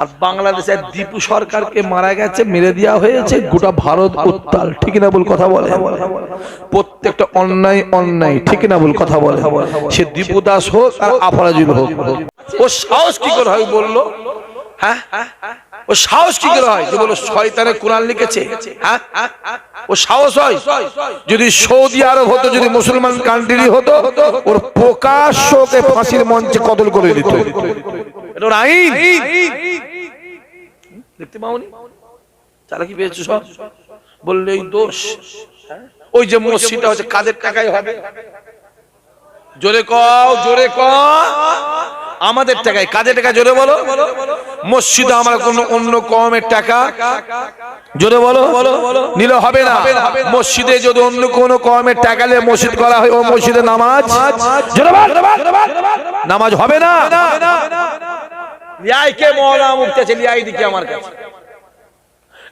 আর বাংলাদেশের দীপু সরকারকে মারা গেছে, মেরে দেওয়া হয়েছে, গোটা ভারত উত্তাল। ঠিক না বল কথা বলে প্রত্যেকটা অন্যায় অন্যায়, ঠিক না বল কথা বলে সে দীপু দাস হোক আর আফরাজুল হোক। ও সাহস কি করে হয় বলল? হ্যাঁ? ও সাহস কি করে হয়? যে বলো শয়তানের কোরআন লিখেছে হ্যাঁ? ও সাহস হয়? যদি সৌদি আরব হতো যদি মুসলমান কান্ট্রি হতো ওর প্রকাশ্যকে ফাঁসির মঞ্চে কদল করে দিত। এটা ওর আইন। দেখতে পাওনি? পেয়েছ সব? বললে এই দোষ। হ্যাঁ? ওই যে মসজিদটা হচ্ছে কাদের টাকায় হবে? জোরে কও জোরে ক আমাদের টাকায় কাজের টাকা? জোরে বলো। মসজিদে আমার কোন অন্য কমের টাকা? জোরে বলো। নিলে হবে না। মসজিদে যদি অন্য কোন কমের টাকা নিয়ে মসজিদ করা হয় ও মসজিদে নামাজ? নামাজ হবে না। লিয়াই কে মৌলা মুক্তি আছে লিয়াই দিকে আমার কাছে।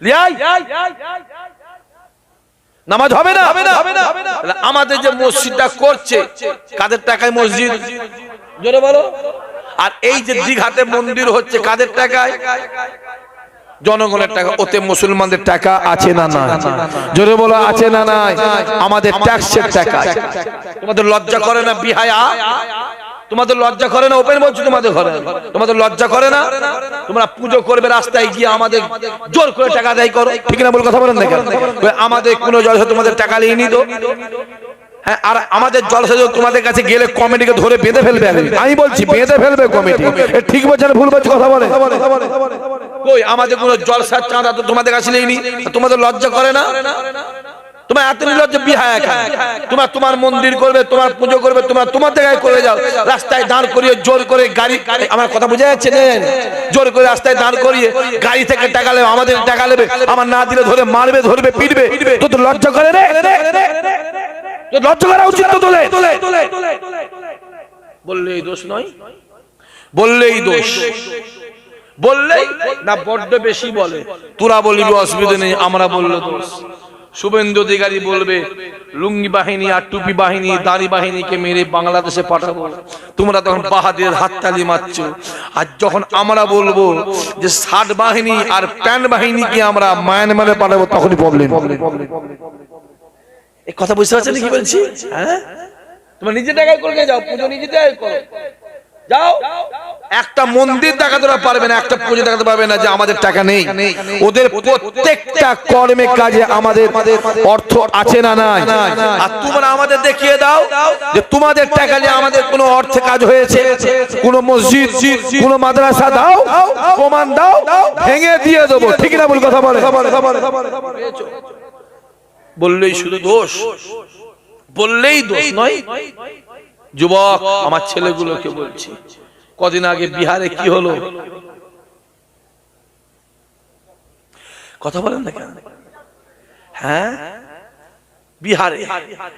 লিয়াই। নামাজ হবে না? হবে না। আমাদের যে মসজিদটা করছে কাদের টাকায় মসজিদ? জোরে বলো। আর এই যে দীঘাতে মন্দির হচ্ছে কাদের টাকায়? জনগণের টাকা। ওতে মুসলমানদের টাকা আছে না না জোরে বলো আছে না নাই? আমাদের ট্যাক্সের টাকা তোমাদের লজ্জা করে না বিহায়া? তোমাদের লজ্জা করে না? ওপেন বলছো তোমাদের ঘরে। তোমাদের লজ্জা করে না? তোমরা পুজো করবে রাস্তায় গিয়ে আমাদের জোর করে টাকা দেয় করো। ঠিক না বল কথা বলেন না? আমাদের কোনো জলসা তোমাদের টাকা নিয়ে নিত হ্যাঁ আর আমাদের জলসা তোমাদের কাছে গেলে কমিটিকে ধরে বেঁধে ফেলবে। আমি বলছি, বেঁধে ফেলবে কমিটি। ঠিক বলছে না ভুল বলছে কথা বলে কই, আমাদের কোনো জলসার চাঁদা তো তোমাদের কাছে নেই তোমাদের লজ্জা করে না? তোমার এত নির্লজ্জ বিহায় তোমার তোমার মন্দির করবে, তোমার পুজো করবে, তোমার তোমার জায়গায় করে যাও। রাস্তায় দাঁড় করিয়ে জোর করে গাড়ি আমার কথা বোঝা যাচ্ছে নেন জোর করে রাস্তায় দাঁড় করিয়ে গাড়ি থেকে টাকা নেবে, আমাদের টাকা নেবে, আমার না দিলে ধরে মারবে, ধরবে, পিটবে। তো তো লজ্জা করে রে। লজ্জা করা উচিত তো তোলে বললে এই দোষ নয়। বললেই দোষ। বললেই না, বড্ড বেশি বলে। তোরা বলিবি অসুবিধা নেই, আমরা বললে দোষ। শুভেন্দু অধিকারী বলবে, লুঙ্গি বাহিনী আর টুপি বাহিনী, দাড়ি বাহিনীকে মেরে বাংলাদেশে পাঠাবো তোমরা তখন বাহাদের হাততালি মারছো। আর যখন আমরা বলব যে ষাট বাহিনী আর প্যান বাহিনীকে আমরা মায়ানমারে পাঠাবো, তখনই প্রবলেম কথা বুঝতে পারছেন কি বলছি? হ্যাঁ? তোমার নিজে টাকায় করে যাও, পুজো নিজে টাকায় করো। যাও। একটা মন্দির দেখাতে পারবে না, একটা পুজো দেখাতে পারবে না যে আমাদের টাকা নেই। ওদের প্রত্যেকটা কর্মে কাজে আমাদের অর্থ আছে না নাই। আর তোমরা আমাদের দেখিয়ে দাও যে তোমাদের টাকা নিয়ে আমাদের কোনো অর্থে কাজ হয়েছে। কোন মসজিদ, কোন মাদ্রাসা দাও, প্রমাণ দাও, ভেঙে দিয়ে দেবো। ঠিক না বল কথা বলে? বললেই শুধু দোষ, বললেই দোষ নয়। যুবক আমার ছেলেগুলোকে বলছি কদিন আগে বিহারে কি হলো? কথা বলেন না কেন? হ্যাঁ? বিহারে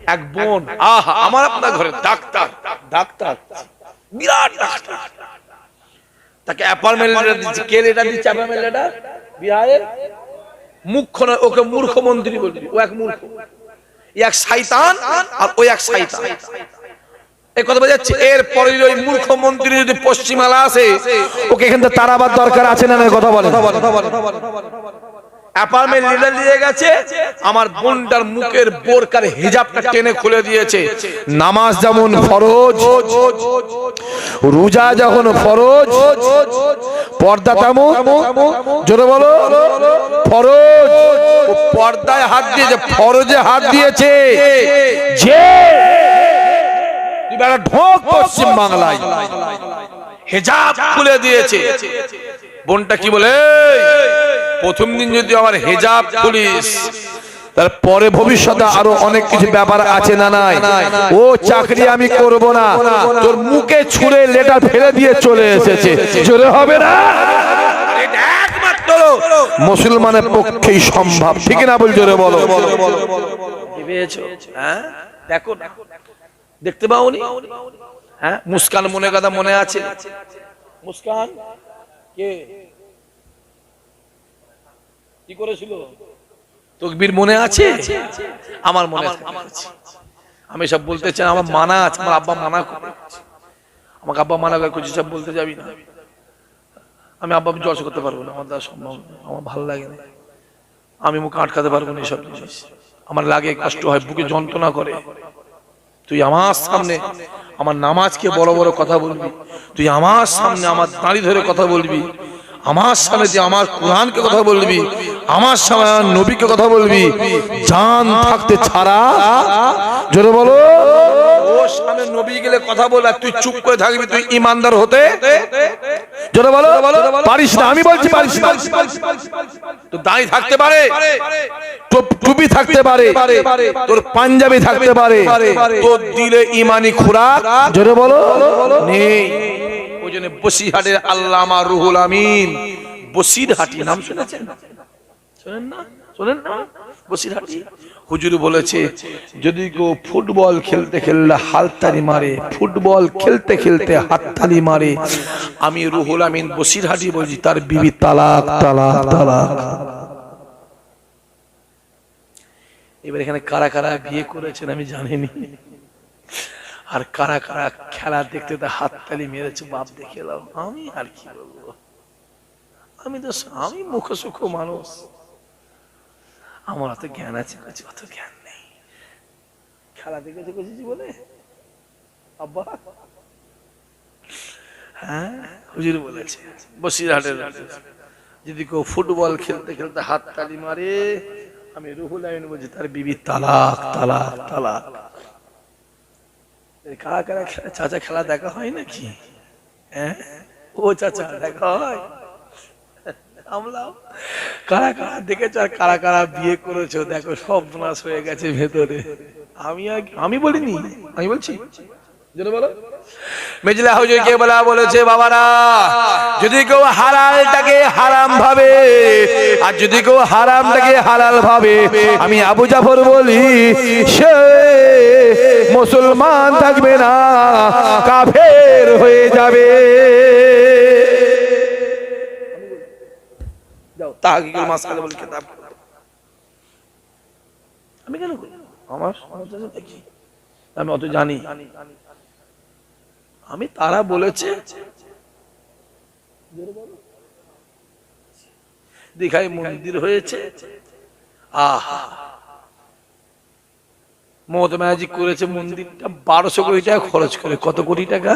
এক বোন আহা আমার আপনার ঘরে ডাক্তার ডাক্তার বিরাট ডাক্তার। তাকে অ্যাপার্টমেন্ট লেটার দিচ্ছে। কে লেটার দিচ্ছে অ্যাপয়েন্টমেন্ট লেটার বিহারের মুখ্য নয় ওকে মূর্খ মন্ত্রী বলবি। ও এক মূর্খ। এক শয়তান আর ওই এক শয়তান। এই কথা বোঝাচ্ছে এর পরে ওই মূর্খ মন্ত্রী যদি পশ্চিমালা আসে ওকে এখান থেকে তারাবার দরকার আছে না না কথা বলে অ্যাপার্টমেন্ট লিডার দিয়ে গেছে আমার বোনটার মুখের বোরকার হিজাবটা টেনে খুলে দিয়েছে। নামাজ যেমন ফরজ রোজা যখন ফরজ পর্দা তেমন জোরে বলো ফরজ। পর্দায় হাত দিয়েছে ফরজে হাত দিয়েছে। যে বেটা ঢোক পশ্চিম বাংলায়। হেজাব খুলে দিয়েছে। বোনটা কি বলে প্রথম দিন যদি আমার হেজাব খুলিস তারপরে ভবিষ্যতে আরও অনেক কিছু ব্যাপার আছে না নাই। ও চাকরি আমি করব না। তোর মুখে ছুঁড়ে লেটার ফেলে দিয়ে চলে এসেছে। জোরে হবে না? মুসলমানের পক্ষেই সম্ভব। ঠিক না বল জোরে বলো। হ্যাঁ? দেখো। দেখতে পাওনি? হ্যাঁ? মুস্কান মনে কথা মনে আছে? মুস্কান? কে? কি করেছিল? তকবীর মনে আছে? আমার মনে আছে। আমি সব বলতে চাই, আমার মানা আছে, আমার আব্বা মানা আমাকে আব্বা মানা করে কিছু সব বলতে যাবি না। আমি আব্বা আমি জলসা করতে পারব না, আমার দ্বারা সম্ভব আমার ভালো লাগে না। আমি মুখ আটকাতে পারব না এসব জিনিস। আমার লাগে কষ্ট হয়, বুকে যন্ত্রণা করে। তুই আমার সামনে আমার নামাজকে বড় বড় কথা বলবি। তুই আমার সামনে আমার দাঁড়ি ধরে কথা বলবি। আমার সামনে তুই আমার কোরআনকে কথা বলবি। আমার সামনে নবীকে কথা বলবি। জান থাকতে ছাড়া জোরে বলো। সামনে নবী গেলে কথা তুই চুপ করে থাকবি, তুই হতে। পারিস না, আমি বলছি পারিস না। তো দাঁড়িয়ে থাকতে পারে। টুপ- থাকতে পারে, তোর পাঞ্জাবি থাকতে পারে, তোর দিলে ইমানি খুরাক, জোরে বলো, নেই। ওই জন্য বসিরহাটের আল্লামা রুহুল আমিন, বসিরহাটি নাম শুনেছেন? শোনেন না? শোনেন না? বসিরহাটি। হুজুর বলেছে, যদি কেউ ফুটবল খেলতে খেললে হাততালি মারে, ফুটবল খেলতে খেলতে হাততালি মারে, আমি রুহুল আমিন বসিরহাটি বলছি, তার বিবি তালাক তালাক তালাক। এবার এখানে কারা কারা বিয়ে করেছেন আমি জানিনি। আর কারা কারা খেলা দেখতে তো হাততালি মেরেছে, বাপ দেখে এলাম, আমি আর কি বলব? আমি তো আমি মুখ সুখ মানুষ। আমার অত জ্ঞান আছে কাছে অত জ্ঞান নেই। খেলা দেখেছে করেছি বলে আব্বা। হ্যাঁ হুজুর বলেছে, বসিরহাটের যদি কেউ ফুটবল খেলতে খেলতে হাত তালি মারে আমি রুহুল আমিন বলছি, তার বিবি তালাক তালাক তালাক। কারা কারা চাচা খেলা দেখা হয় নাকি? হ্যাঁ ও চাচা, দেখা হয়? আমলাও কারা কারা দেখেছ আর কারা কারা বিয়ে করেছ? দেখো সব নাশ হয়ে গেছে ভেতরে। আমি আমি বলিনি, আমি বলছি। মেজলা হুজুর বলা বলেছে বাবারা যদি কেউ হালালটাকে হারাম ভাবে আর যদি কেউ হারামটাকে হালাল ভাবে আমি আবু জাফর বলি সে মুসলমান থাকবে না কাফের হয়ে যাবে। তাহকিকুল মাসআলা বলে কিতাব আমি কেন আমার? আমি অত জানি। আমি তারা বলেছে। দীঘায় মন্দির হয়েছে। আহা। মমতা ব্যানার্জি করেছে মন্দিরটা বারোশো কোটি টাকা খরচ করে। কত কোটি টাকা?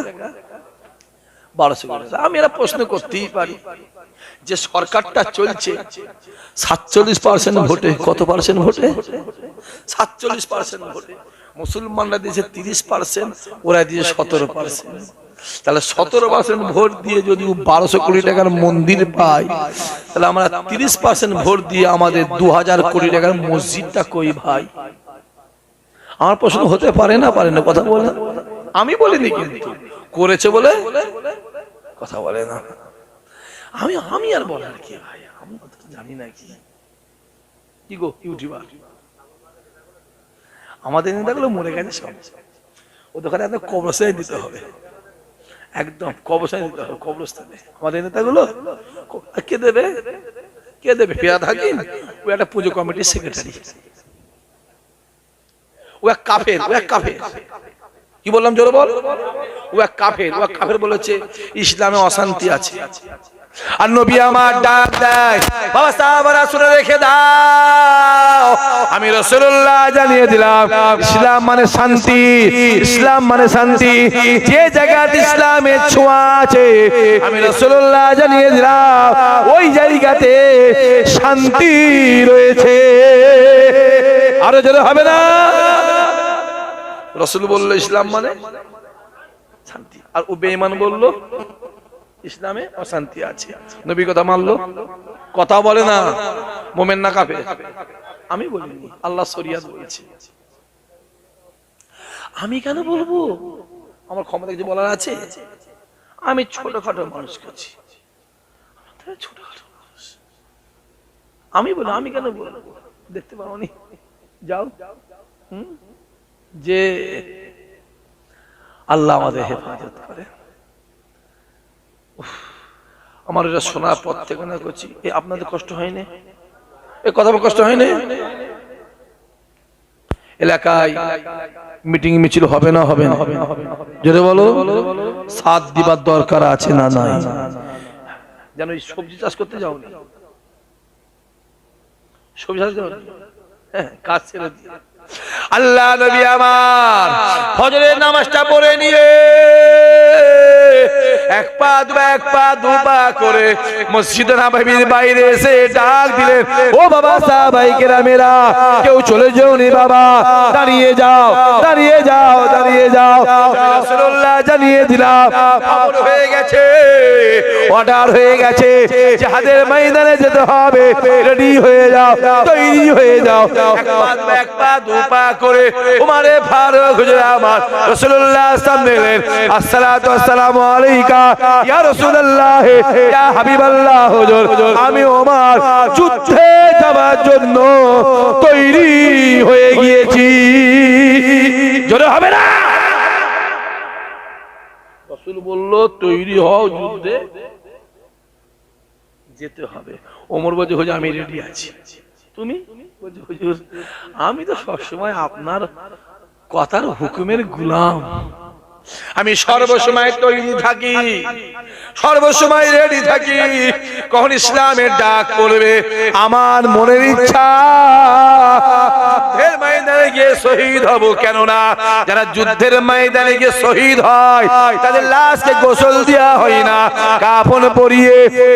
বারোশো কোটি টাকা। আমি এরা প্রশ্ন করতেই পারি যে সরকারটা চলছে সাতচল্লিশ পার্সেন্ট ভোটে। কত পার্সেন্ট ভোটে? সাতচল্লিশ পার্সেন্ট ভোটে। মুসলমানরা দিয়েছে তিরিশ পার্সেন্ট ওরা দিয়েছে সতেরো পার্সেন্ট তাহলে সতেরো পার্সেন্ট ভোট দিয়ে যদি বারোশো কোটি টাকার মন্দির পাই, তাহলে আমরা তিরিশ পার্সেন্ট ভোট দিয়ে আমাদের দু হাজার কোটি টাকার মসজিদটা কই ভাই? আমার প্রশ্ন হতে পারে না পারে না, কথা বলে আমি বলিনি কিন্তু। করেছে বলে? কথা বলে না। আমি আমি আর বলার কি ভাই? আমি জানি না কি গো, ইউটিউবার? আমাদের নেতাগুলো মরে গেছে সব। ওদের ওখানে একদম কবরস্থানে দিতে হবে। একদম কবরস্থানে দিতে হবে, কবরস্থানে। আমাদের নেতাগুলো কে দেবে? কে দেবে? ফিরাদ হাকিম। ও একটা পুজো কমিটির সেক্রেটারি ও এক কাফের, ও এক কাফের। কি বললাম জোরে বল? ও এক কাফের, ও এক কাফের বলেছে, ইসলামে অশান্তি আছে। আর নবী আমার ডাক দেয়, বাবা, সাহাবারা শুনে রেখে দাও। আমি রাসূলুল্লাহ জানিয়ে দিলাম, ইসলাম মানে শান্তি, ইসলাম মানে শান্তি। যে জায়গাতে ইসলামের ছোঁয়া আছে, আমি রাসূলুল্লাহ জানিয়ে দিলাম, ওই জায়গাতে শান্তি রয়েছে। আরও জোরে হবে না? রসুল বলল, ইসলাম মানে শান্তি। আর ও বেঈমান বলল ইসলামে অশান্তি আছে। নবী কথা মানলো? কথা বলে না, মোমেন না কাফে আমি বলিনি, আল্লাহ শরিয়াত বলেছে। আমি কেন বলব? আমার ক্ষমতা কিছু বলার আছে? আমি ছোটখাটো মানুষ করছি ছোটখাটো মানুষ। আমি বলি, আমি কেন বলব? দেখতে পাবো নি যাও? যে আল্লাহ আমাদের হেফাজত করে। আমার এটা শোনার পর থেকে না করছি। এ, আপনাদের কষ্ট হয়নি? এ, কথা কষ্ট হয়নি? এলাকায় মিটিং মিছিল হবে না হবে না? যদি বলো, সাত দিবার দরকার আছে না নাই? যেন এই সবজি চাষ করতে যাওনি সবজি চাষ হ্যাঁ কাজ ছেড়ে দিয়ে আল্লাহ নবী আমার ফজরের নামাজটা পড়ে নিয়ে এক পা দু এক পা দু পা করে মসজিদ নববীর বাইরে এসে ডাক দিলেন ও বাবা সাহাবাই কেরামেরা কেউ চলে যাওনি বাবা দাঁড়িয়ে যাও দাঁড়িয়ে যাও দাঁড়িয়ে যাও। রাসূলুল্লাহ জানিয়ে দিলাম খবর হয়ে গেছে অর্ডার হয়ে গেছে যাদের ময়দানে যেতে হবে রেডি হয়ে যাও তৈরি হয়ে যাও। এক পা দু এক পা দু পা করে উমারে ফারুক হুজুর আমার রাসূলুল্লাহ সামনে এলেন আসসালাতু আসসালামু আলাইকা ইয়া রাসূলুল্লাহ, ইয়া হাবিবাল্লাহ, হুজুর, আমি ওমর যুদ্ধে যাওয়ার জন্য তৈরি হয়ে গিয়েছি। জোরে হবে না? রাসূল বলল, তৈরি হও যুদ্ধে। যেতে হবে। ওমর হুজুর, আমি রেডি আছি। তুমি? হুজুর, আমি তো সবসময় আপনার কথার হুকুমের গুলাম। আমি সর্বসময় তৈরি থাকি। সর্বসময় রেডি থাকি। কখন ইসলামের ডাক পড়বে? আমার মনের ইচ্ছা। যুদ্ধের ময়দানে গিয়ে শহীদ হব, কেননা যারা যুদ্ধের ময়দানে গিয়ে শহীদ হয়, তাদের লাশকে গোসল দেওয়া হয় না। কাফন পরিয়ে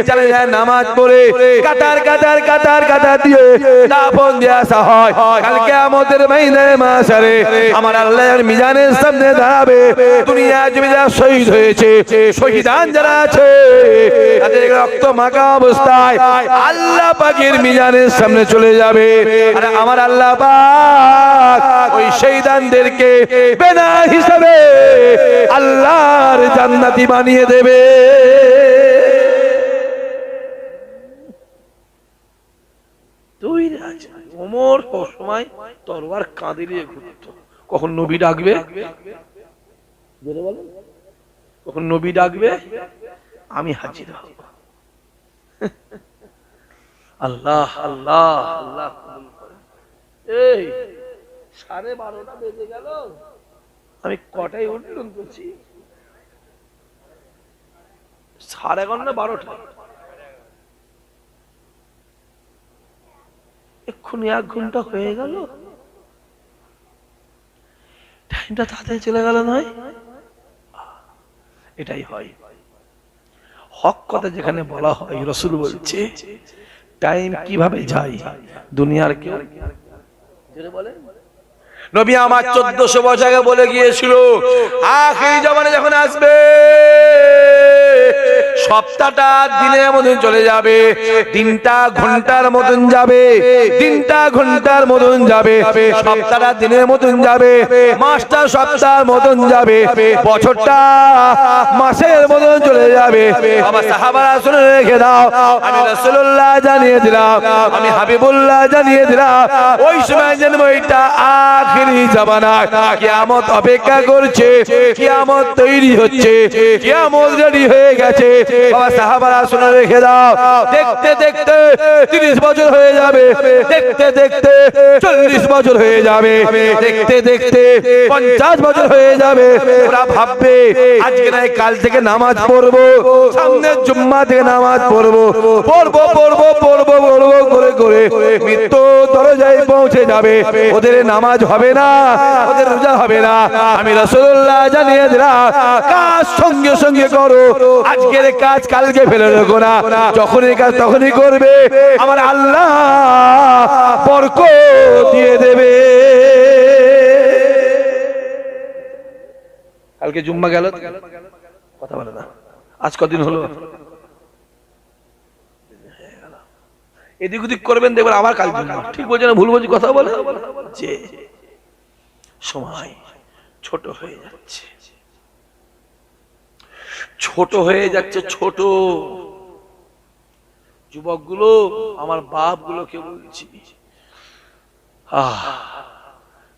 যারা যারা নামাজ পড়ে কাতার কাতার কাতার কাতার দিয়ে দাফন দিয়ে আসা হয়। কালকে আমাদের ময়দানে মাসারে আমার আল্লাহর মিজানের সামনে দাঁড়াবে। দুনিয়া জমি যারা শহীদ হয়েছে, শহীদান যারা আছে তাদের রক্ত মাখা অবস্থায় আল্লাহ পাকের মিজানের সামনে চলে যাবে। আর আমার আল্লাহ পাক ওই শহীদানদেরকে বেনা হিসাবে আল্লাহর জান্নাতি বানিয়ে দেবে। তৈরি ওমর সময় তরবার কাঁদে নিয়ে ঘুরত। কখন নবী ডাকবে? বলেন। কখন নবী ডাকবে? আমি হাজির হব। আল্লাহ আল্লাহ আল্লাহ এই, সাড়ে বারোটা বেজে গেল। আমি কটায় উঠলাম করছি সাড়ে এগারো না বারোটা? এক্ষুনি এক ঘণ্টা হয়ে গেল? টাইমটা তাড়াতাড়ি চলে গেল নয়? এটাই হয়। হক কথা যেখানে বলা হয়, রসুল বলছে টাইম কীভাবে যায়, দুনিয়ার কেউ? নবী আমার চোদ্দশো বছর আগে বলে গিয়েছিল, আখেরি জমানে যখন আসবে সপ্তাহটা দিনের মতন চলে যাবে, দিনটা ঘণ্টার মতন যাবে, দিনটা ঘণ্টার মতন যাবে, সপ্তাহটা দিনের মতন যাবে, মাসটা সপ্তাহের মতন যাবে, বছরটা মাসের মতন চলে যাবে। রেখে দাও, আমি রাসূলুল্লাহ জানিয়ে দিলাম, আমি হাবিবুল্লাহ জানিয়ে দিলাম, ওই সময় জন্ম এটা আখিরি জামানা কিয়ামত অপেক্ষা করছে, কিয়ামত তৈরি হচ্ছে, কিয়ামত রেডি হয়ে গেছে। বাবা সাহাবারা শুনে রেখে দাও। দেখতে দেখতে তিরিশ বছর হয়ে যাবে। দেখতে দেখতে চল্লিশ বছর হয়ে যাবে। দেখতে দেখতে পঞ্চাশ বছর হয়ে যাবে। ওরা ভাববে, আজকে নাই কাল থেকে নামাজ পড়ব। সামনের জুম্মা থেকে নামাজ পড়ব। পড়ব পড়ব পড়ব পড়ব করে করে। মৃত্যু দরজায় পৌঁছে যাবে। ওদের নামাজ হবে না, ওদের রোজা হবে না। আমি রসুল্লাহ জানিয়ে দিলাম কাজ সঙ্গে সঙ্গে করো? আজকের কাজ কালকে ফেলে রেখো না। যখনই কাজ তখনই করবে। আমার আল্লাহ বরক দিয়ে দেবে। কালকে জুম্মা গেল কথা বলে না। আজ কদিন হলো? এদিক ওদিক করবেন, দেখবেন আবার কাল ঠিক বলছে না, ভুল বলছি, কথা বলে? যে সময় ছোট হয়ে যাচ্ছে। ছোট হয়ে যাচ্ছে, ছোট। যুবকগুলো, আমার বাপ গুলোকে বলছি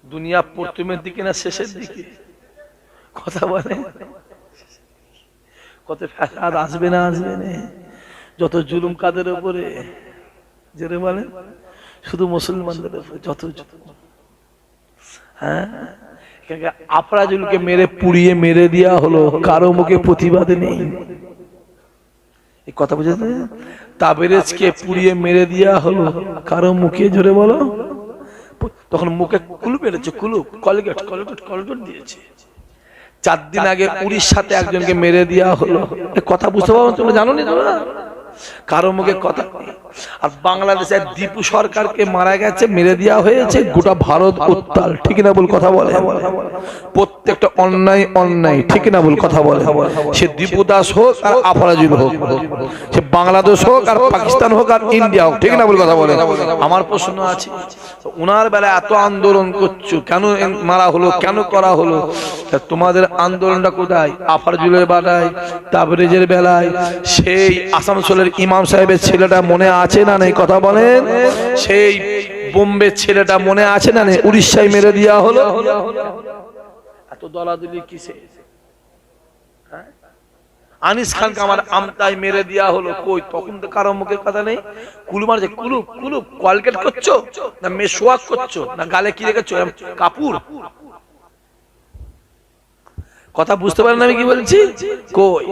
দুনিয়া প্রথমের দিকে না শেষের দিকে? কথা বলে? কত ফ্যাসাদ আসবে না আসবে না? যত জুলুম কাদের উপরে? জেরে বলেন? শুধু মুসলমানদের উপরে, যত। হ্যাঁ? আফরাজুলকে মেরে পুড়িয়ে মেরে দেওয়া হলো। কারও মুখে প্রতিবাদ নেই। কথা বুঝেছে? তাবেরেজকে পুড়িয়ে মেরে দেওয়া হলো। কারও মুখে জোরে বলো। তখন মুখে কুলুপ এড়েছে কুলুপ। কলগেট কলগেট কলগেট দিয়েছে। চার দিন আগে উড়িষ্যাতে একজনকে মেরে দেওয়া হলো। কথা বুঝতে পারো তোমরা? জানো নি কারও মুখে কথা আর বাংলাদেশের দীপু সরকারকে মারা গেছে মেরে দেওয়া হয়েছে গোটা ভারত উত্তাল। ঠিক না বল? কথা বলে প্রত্যেকটা অন্যায় অন্যায় ঠিক না বল কথা বলে? সে দীপু দাস হোক আর আফরাজুল হোক সে বাংলাদেশ হোক আর পাকিস্তান হোক আর ইন্ডিয়া হোক ঠিক না বল কথা বলে? আমার প্রশ্ন আছে ওনার বেলায় এত আন্দোলন করছ কেন মারা হলো কেন করা হলো? তোমাদের আন্দোলনটা কোথায়? আফারজুলের বেলায় তাবরেজের বেলায় সেই আসানসোলের ইমাম সাহেবের ছেলেটা মনে আছে না নেই? কথা বলেন। সেই বোম্বে ছেলেটা মনে আছে না নেই? উড়িষ্যায় মেরে দেওয়া হলো। এত দলাদলি কিসে? হ্যাঁ? আনিস খানকে আমার আমতায় মেরে দেওয়া হলো। কই? তখন তো কারও মুখের কথা নেই। কুলু মারছে। কুলু কুলু কলকেট করছ? না মেশোয়াক করছ? না গালে কি রেখেছো? কাপুর? কথা বুঝতে পারেন আমি কি বলছি? কই?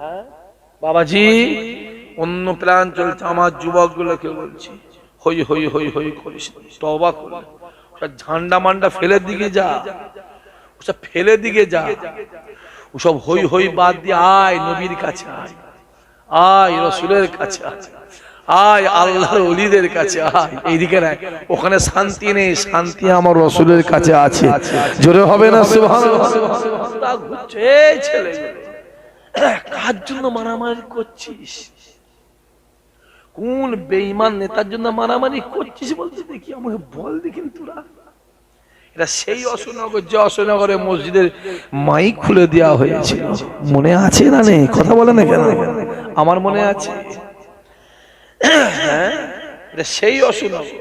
হ্যাঁ? বাবাজি অন্য প্রাণ চলছে আমার যুবক গুলোকে বলছি হই হই হই হই করিস তবা কর। ওসব ঝান্ডা মান্ডা ফেলে দিকে যা ওসব ফেলে দিকে যা। ওসব হই হই বাদ দিয়ে আয় নবীর কাছে আয়। আয় রসুলের কাছে আয়। আয় আল্লাহর অলিদের কাছে আয়। এইদিকে নাই ওখানে শান্তি নেই শান্তি আমার রসুলের কাছে আছে। জোরে হবে না এই ছেলেগুলো কার জন্য মারামারি করছিস? কোন বেঈমান নেতার জন্য মারামারি করছিস বলছিস দেখি, আমাকে বল দেখিন তোরা। এটা সেই অশোকনগর, যে অশোকনগরে মসজিদের খুলে দেওয়া মনে আছে না নেই? কথা বলে না কেন? আমার মনে আছে। হ্যাঁ? সেই অশোকনগর,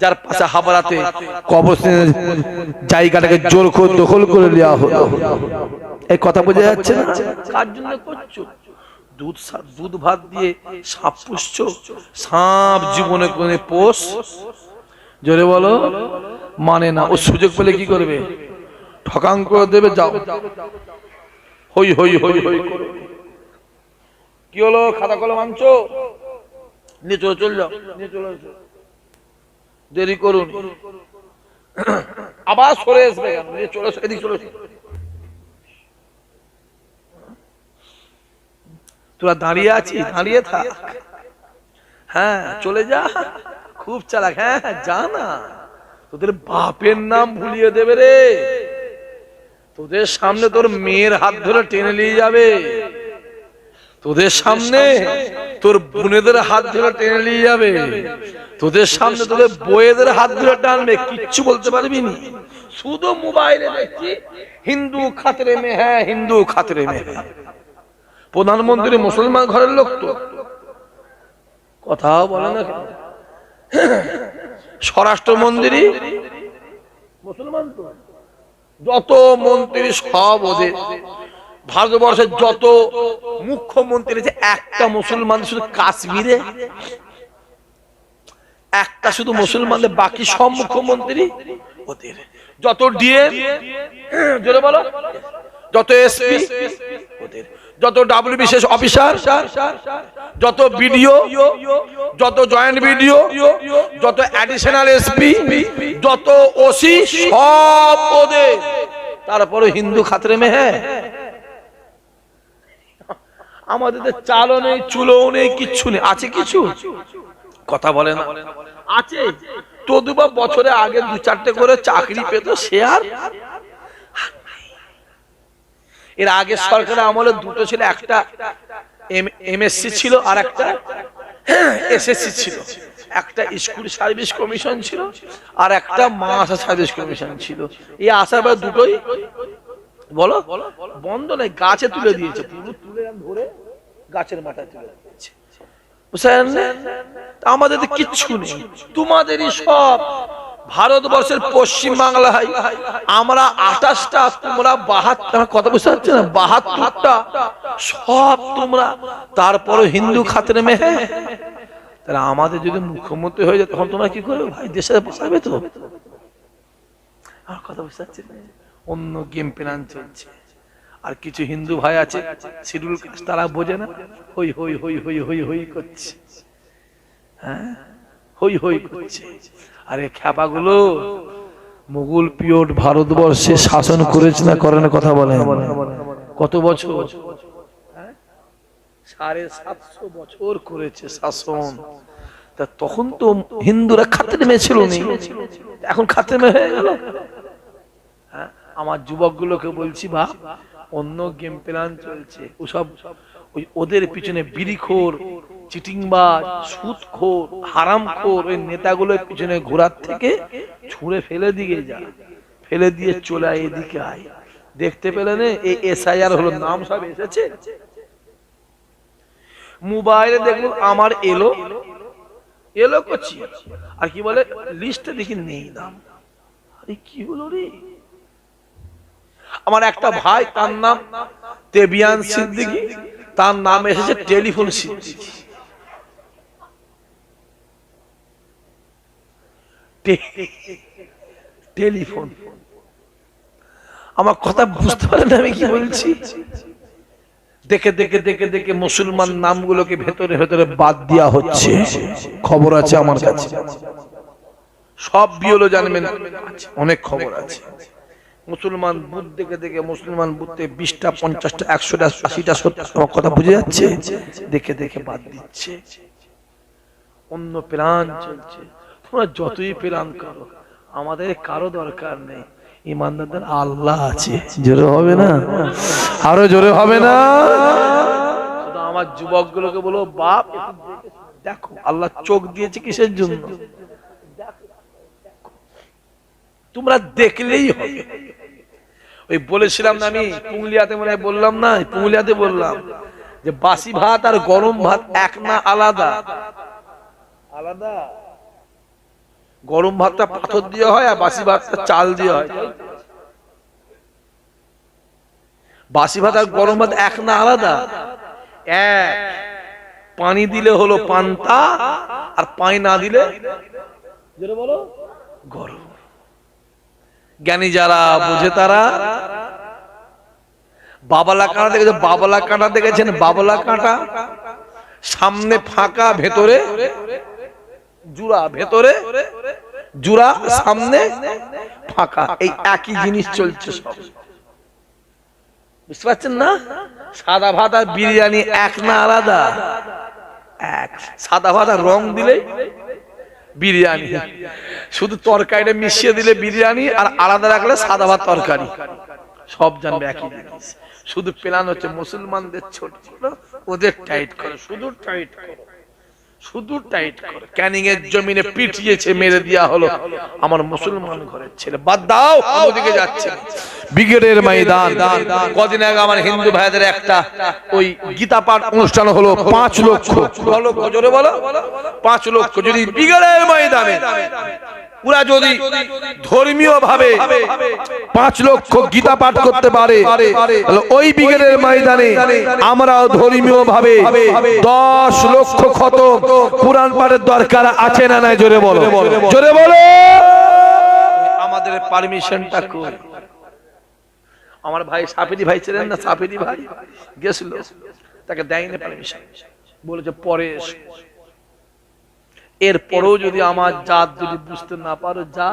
যার পাশে হাবড়াতে কবরস্থানের জায়গাটাকে জোর করে দখল করে দেওয়া হলো। এই কথা বোঝা যাচ্ছে না? কার জন্য করছ? দুধ দুধ ভাত দিয়ে সাপ পুষছো? সাপ জীবনে কোনে পোষ? জোরে বলো। মানে না ও সুযোগ পেলে কি করবে? ঠকাং করে দেবে যাও। হই হই হই হই কি হলো? খাতা কলম আনছো? নিয়ে চলে চল যাও। নিয়ে চলে দেরি করুন আবার সরে আসবে কেন? নিয়ে চলে এদিকে চলে তোরা দাঁড়িয়ে আছিস? দাঁড়িয়ে থাক। হ্যাঁ চলে যা। খুব চালাক। হ্যাঁ হ্যাঁ, যা না। তোদের বাপের নাম ভুলিয়ে দেবে রে। তোদের সামনে তোর মেয়ের হাত ধরে টেনে নিয়ে যাবে। তোদের সামনে তোর বোনেদের হাত ধরে টেনে নিয়ে যাবে। তোদের সামনে তোদের বইয়েদের হাত ধরে টানবে। কিচ্ছু বলতে পারবি নি। শুধু মোবাইলে দেখছি হিন্দু খাতরে মে হ্যাঁ হিন্দু খাতরে মে হ্যাঁ প্রধানমন্ত্রী মুসলমান ঘরের লোক তো। কথাও বলে না? স্বরাষ্ট্রমন্ত্রী মুসলমান তো। যত মন্ত্রী সব ওদের। ভারতবর্ষের যত মুখ্যমন্ত্রী আছে একটা মুসলমান শুধু কাশ্মীরে। একটা শুধু মুসলমানদের, বাকি সব মুখ্যমন্ত্রী ওদের। যত ডিএম, জোরে বলো। যত এসপি, ওদের। যত ডাব্লিউ বিশেষ অফিসার যত বিডিও যত জয়েন্ট বিডিও যত অ্যাডিশনাল এসপি যত ওসি সব ওদের। তারপরে হিন্দু খাতরে মে হ্যাঁ আমাদের চালও নেই, চুলও নেই, কিচ্ছু নেই। আছে কিছু? কথা বলে না। আছে। তদুবা বছরে আগে দু চারটে করে চাকরি পেত আর এর আগে সরকারের আমলে দুটো ছিল, একটা এমএসসি ছিল আর একটা এসএসসি ছিল। একটা স্কুল সার্ভিস কমিশন ছিল আর একটা মাদ্রাসা সার্ভিস কমিশন ছিল। এই আসার পর দুটোই, বলো? বন্ধ নেই গাছে তুলে দিয়েছে, পুরো তুলে ধরে গাছের মাথায় তুলে দিয়েছে। আমাদের কিচ্ছু নেই। তোমাদেরই সব ভারতবর্ষের পশ্চিম বাংলায় আমরা আঠাশটা, তোমরা বাহাত্তর কথা বুঝতে পারছি না, বাহাত্তরটা সব তোমরা। তারপরে হিন্দু খাতরে মেহে তাহলে আমাদের যদি মুখ্যমন্ত্রী হয়ে যায়, তখন তোমরা কি করবে? ভাই, দেশে বসাবে তো। কথা বুঝতে পারছি? অন্য গেম প্ল্যান চলছে। আর কিছু হিন্দু ভাই আছে, শিডিউল তারা বোঝে না। হই হই হই হই হই হই করছে। হ্যাঁ? হই হই করছে। আরে খ্যাপাগুলো, মুঘল পিরিয়ড ভারতবর্ষে শাসন করেছে না করে না কথা বলে কত বছর? সাড়ে সাতশো বছর করেছে শাসন তা তখন তো হিন্দুরা খাতে নেমেছিল নি এখন খাতে নেমে হয়ে গেল হ্যাঁ? আমার যুবকগুলোকে বলছি বা অন্য গেম প্ল্যান চলছে ওসব ওই ওদের পিছনে বিড়িখোর, চিটিংবাজ, সুদখোর, হারামখোর ওই নেতাগুলোর পিছনে ঘোরার থেকে ছুঁড়ে ফেলে দিয়ে যা। ফেলে দিয়ে চলে আয়, এদিকে আয়। দেখতে পেলে না, এই এসআইআর হলো নাম সব এসেছে। মোবাইলে দেখল আমার এলো এলো করছি আর কি বলে লিস্টে দেখি নেই নাম। আরে কি হলো রে? আমার একটা ভাই, তার নাম তেবিয়ান সিদ্দিকি। তার নাম এসেছে টেলিফোন সিদ্দিকি টেলিফোন। আমার কথা বুঝতে পারেন আমি কি বলছি? দেখে দেখে দেখে দেখে মুসলমান নামগুলোকে ভেতরে ভেতরে বাদ দেওয়া হচ্ছে। খবর আছে আমার কাছে। সব বিয়লো জানবেন। অনেক খবর আছে। মুসলমান বুথ দেখে দেখে মুসলমান বুথে বিশটা, পঞ্চাশটা, একশোটা, আশিটা সত্তর কথা বুঝে যাচ্ছে? দেখে দেখে বাদ দিচ্ছে। অন্য প্ল্যান চলছে। তোমরা যতই প্ল্যান করো, আমাদের কারও দরকার নেই। ইমানদারদের আল্লাহ আছে। জোরে হবে না? আরও জোরে হবে না? আমার যুবক গুলোকে বলো, বাপ, দেখো, আল্লাহ চোখ দিয়েছে কিসের জন্য? তোমরা দেখলেই হবে। ওই বলেছিলাম না আমি পুংলিয়াতে মনে বললাম না পুংলিয়াতে বললাম যে বাসি ভাত আর গরম ভাত এক না আলাদা। আলাদা? গরম ভাতটা পাথর দিয়ে হয় আর বাসি ভাতটা চাল দিয়ে হয়। বাসি ভাত আর গরম ভাত এক না আলাদা। এক পানি দিলে হলো পান্তা আর পানি না দিলে বলো। গরম। জ্ঞানী যারা বুঝে তারা? বাবলা কাঁটা দেখেছেন বাবলা কাঁটা দেখেছেন বাবলা কাঁটা সামনে ফাঁকা ভেতরে, জুড়া ভেতরে, জুড়া সামনে ফাঁকা। এই একই জিনিস চলছে সব। বুঝতে পারছেন না? সাদা ভাত আর বিরিয়ানি এক না আলাদা? এক। সাদা ভাত আর রং দিলেই বিরিয়ানি। শুধু তরকারিটা মিশিয়ে দিলে বিরিয়ানি আর আলাদা রাখলে সাদা ভাত তরকারি। সব জানবে একই শুধু প্ল্যান হচ্ছে মুসলমানদের ছোট ছোট, ওদের টাইট করে। শুধু টাইট করে। শুধু টাইট করে। ক্যানিং এর জমিনে পিটিয়েছে মেরে দেওয়া হলো। আমার মুসলমান ঘরের ছেলে। বাদ দাও ওদিকে যাচ্ছে। ব্রিগেডের ময়দান। কদিন আগে আমার হিন্দু ভাইদের একটা ওই গীতা পাঠ অনুষ্ঠান হলো পাঁচ লক্ষ। বলো জোরে বলো। পাঁচ লক্ষ যদি ব্রিগেডের ময়দানে। ওরা যদি ধর্মীয় ভাবে পাঁচ লক্ষ গীতা পাঠ করতে পারে ওই ব্রিগেডের ময়দানে আমরাও ধর্মীয় ভাবে দশ লক্ষ ক্ষত কোরআন পাঠের দরকার আছে না নাই? জোরে বলো। জোরে বলো। আমাদের পারমিশনটা কই? আমার ভাই সাফিরি ভাই ছিলেন না? সাফিরি ভাই গেছিল। তাকে দেয়নি পারমিশন বলেছে, পরে এসো এরপরেও যদি আমার জাত যদি বুঝতে না পারো, যা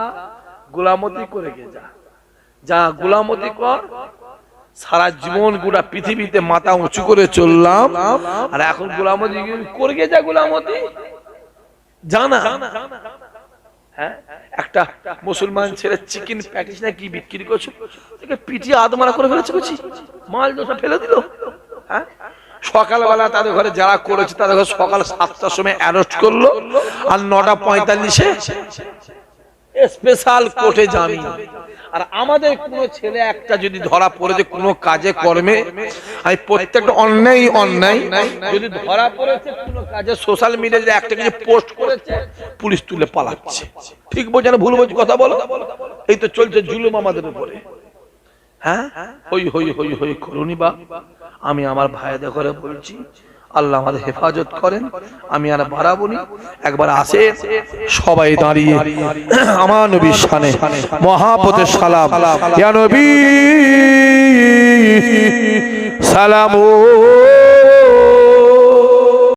গোলামতি করে গে, যা। যা গোলামতি কর। সারা জীবন গোটা পৃথিবীতে মাথা উঁচু করে চললাম। আর এখন গোলামতি করে গে, যা গোলামতি। জানা হ্যাঁ? একটা মুসলমান ছেলে চিকেন প্যাটিস না কি বিক্রি করছে পিটিয়ে আদমারা করে ফেলেছে মাল দোষা ফেলে দিল। হ্যাঁ? সকালবেলা তাদের ঘরে যারা করেছে, তাদের ঘরে সকাল সাতটার সময় অ্যারেস্ট করল আর নটা পঁয়তাল্লিশে স্পেশাল কোর্টে জামিন। আর আমাদের কোন ছেলে একটা যদি ধরা পড়েছে কোনো কাজে, কর্মে, আমি প্রত্যেকটা অন্যায় অন্যায়, যদি ধরা পড়েছে কোনো কাজে সোশ্যাল মিডিয়ায় একটা কিছু পোস্ট করেছে, পুলিশ তুলে পালাচ্ছে। ঠিক বলছে না ভুল বলছি কথা বলো? এই তো চলছে জুলুম আমাদের উপরে। হ্যাঁ? হই হই হই হই, করুনি বা? আমি আমার ভাইদের করে বলছি, আল্লাহ আমাদের হেফাজত করেন, আমি আর বাড়াবো একবার আসে সবাই দাঁড়িয়ে, আমার নবীর সানে মহাপতের সালাম সালাম সালামু